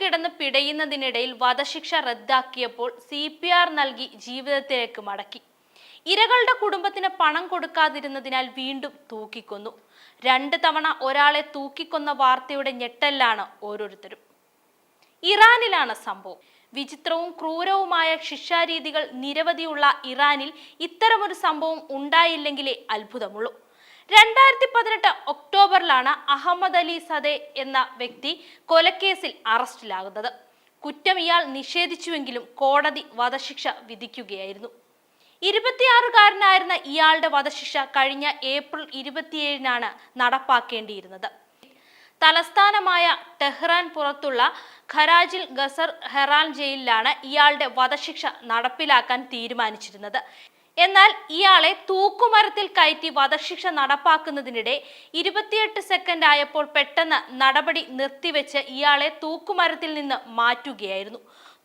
കിടന്ന് പിടയുന്നതിനിടയിൽ വധശിക്ഷ റദ്ദാക്കിയപ്പോൾ C P R നൽകി ജീവിതത്തിലേക്ക് മടക്കി. ഇരകളുടെ കുടുംബത്തിന് പണം കൊടുക്കാതിരുന്നതിനാൽ വീണ്ടും തൂക്കിക്കൊന്നു. രണ്ട് തവണ ഒരാളെ തൂക്കിക്കൊന്ന വാർത്തയുടെ ഞെട്ടലാണ് ഓരോരുത്തരും. ഇറാനിലാണ് സംഭവം. വിചിത്രവും ക്രൂരവുമായ ശിക്ഷാരീതികൾ നിരവധിയുള്ള ഇറാനിൽ ഇത്തരമൊരു സംഭവം ഉണ്ടായില്ലെങ്കിലേ അത്ഭുതമുള്ളൂ. രണ്ടായിരത്തി പതിനെട്ട് ഒക്ടോബറിലാണ് അഹമ്മദ് അലി സദേ എന്ന വ്യക്തി കൊലക്കേസിൽ അറസ്റ്റിലാകുന്നത്. കുറ്റം ഇയാൾ നിഷേധിച്ചുവെങ്കിലും കോടതി വധശിക്ഷ വിധിക്കുകയായിരുന്നു. ഇരുപത്തിയാറുകാരനായിരുന്ന ഇയാളുടെ വധശിക്ഷ കഴിഞ്ഞ ഏപ്രിൽ ഇരുപത്തിയേഴിനാണ് നടപ്പാക്കേണ്ടിയിരുന്നത്. തലസ്ഥാനമായ ടെഹ്റാൻ പുറത്തുള്ള ഖരാജിൽ ഗസർ ഹെറാൻ ജയിലിലാണ് ഇയാളുടെ വധശിക്ഷ നടപ്പിലാക്കാൻ തീരുമാനിച്ചിരുന്നത്. എന്നാൽ ഇയാളെ തൂക്കുമരത്തിൽ കയറ്റി വധശിക്ഷ നടപ്പാക്കുന്നതിനിടെ ഇരുപത്തിയെട്ട് സെക്കൻഡ് ആയപ്പോൾ പെട്ടെന്ന് നടപടി നിർത്തിവെച്ച് ഇയാളെ തൂക്കുമരത്തിൽ നിന്ന് മാറ്റുകയായിരുന്നു.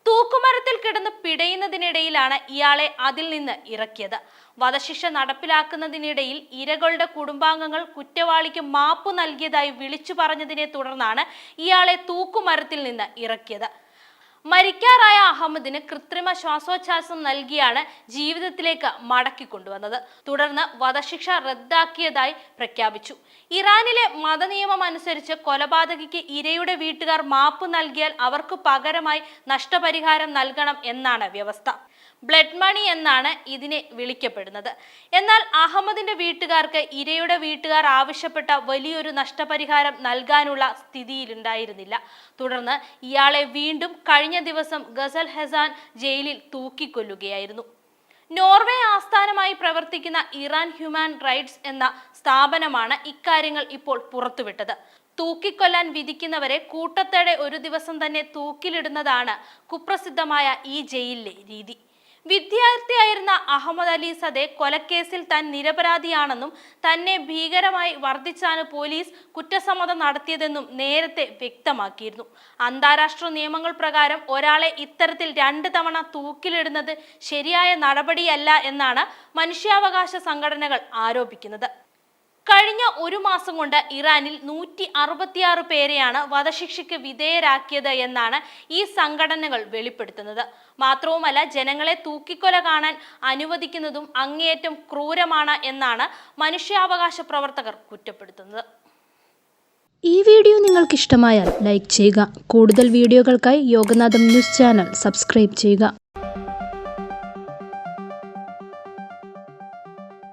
തൂക്കുമരത്തിൽ കിടന്ന് പിടയുന്നതിനിടയിലാണ് ഇയാളെ അതിൽ നിന്ന് ഇറക്കിയത്. വധശിക്ഷ നടപ്പിലാക്കുന്നതിനിടയിൽ ഇരകളുടെ കുടുംബാംഗങ്ങൾ കുറ്റവാളിക്ക് മാപ്പ് നൽകിയതായി വിളിച്ചു പറഞ്ഞതിനെ തുടർന്നാണ് ഇയാളെ തൂക്കുമരത്തിൽ നിന്ന് ഇറക്കിയത്. മരിക്കാറായ അഹമ്മദിന് കൃത്രിമ ശ്വാസോച്ഛാസം നൽകിയാണ് ജീവിതത്തിലേക്ക് മടക്കി കൊണ്ടുവന്നത് തുടർന്ന് വധശിക്ഷ റദ്ദാക്കിയതായി പ്രഖ്യാപിച്ചു. ഇറാനിലെ മതനിയമം അനുസരിച്ച് കൊലപാതകിക്ക് ഇരയുടെ വീട്ടുകാർ മാപ്പ് നൽകിയാൽ അവർക്ക് പകരമായി നഷ്ടപരിഹാരം നൽകണം എന്നാണ് വ്യവസ്ഥ. ബ്ലഡ് മണി എന്നാണ് ഇതിനെ വിളിക്കപ്പെടുന്നത്. എന്നാൽ അഹമ്മദിന്റെ വീട്ടുകാർക്ക് ഇരയുടെ വീട്ടുകാർ ആവശ്യപ്പെട്ട വലിയൊരു നഷ്ടപരിഹാരം നൽകാനുള്ള സ്ഥിതിയിലുണ്ടായിരുന്നില്ല. തുടർന്ന് ഇയാളെ വീണ്ടും കഴിഞ്ഞ ദിവസം ഗസൽ ഹസാൻ ജയിലിൽ തൂക്കിക്കൊല്ലുകയായിരുന്നു. നോർവേ ആസ്ഥാനമായി പ്രവർത്തിക്കുന്ന ഇറാൻ ഹ്യൂമാൻ റൈറ്റ്സ് എന്ന സ്ഥാപനമാണ് ഇക്കാര്യങ്ങൾ ഇപ്പോൾ പുറത്തുവിട്ടത്. തൂക്കിക്കൊല്ലാൻ വിധിക്കുന്നവരെ കൂട്ടത്തോടെ ഒരു ദിവസം തന്നെ തൂക്കിലിടുന്നതാണ് കുപ്രസിദ്ധമായ ഈ ജയിലിലെ രീതി. വിദ്യാർത്ഥിയായിരുന്ന അഹമ്മദ് അലി സദെ കൊലക്കേസിൽ താൻ നിരപരാധിയാണെന്നും തന്നെ ഭീകരമായി വർദ്ധിച്ചാണ് പോലീസ് കുറ്റസമ്മതം നടത്തിയതെന്നും നേരത്തെ വ്യക്തമാക്കിയിരുന്നു. അന്താരാഷ്ട്ര നിയമങ്ങൾ പ്രകാരം ഒരാളെ ഇത്തരത്തിൽ രണ്ട് തവണ തൂക്കിലിടുന്നത് ശരിയായ നടപടിയല്ല എന്നാണ് മനുഷ്യാവകാശ സംഘടനകൾ ആരോപിക്കുന്നത്. കഴിഞ്ഞ ഒരു മാസം കൊണ്ട് ഇറാനിൽ നൂറ്റി അറുപത്തിയാറ് പേരെയാണ് വധശിക്ഷയ്ക്ക് വിധേയരാക്കിയത് എന്നാണ് ഈ സംഘടനകൾ വെളിപ്പെടുത്തുന്നത്. മാത്രവുമല്ല ജനങ്ങളെ തൂക്കിക്കൊല കാണാൻ അനുവദിക്കുന്നതും അങ്ങേയറ്റം ക്രൂരമാണ് എന്നാണ് മനുഷ്യാവകാശ പ്രവർത്തകർ കുറ്റപ്പെടുത്തുന്നത്. ഈ വീഡിയോ നിങ്ങൾക്ക് ഇഷ്ടമായാൽ ലൈക്ക് ചെയ്യുക. കൂടുതൽ വീഡിയോകൾക്കായി യോഗനാഥം ന്യൂസ് ചാനൽ സബ്സ്ക്രൈബ് ചെയ്യുക.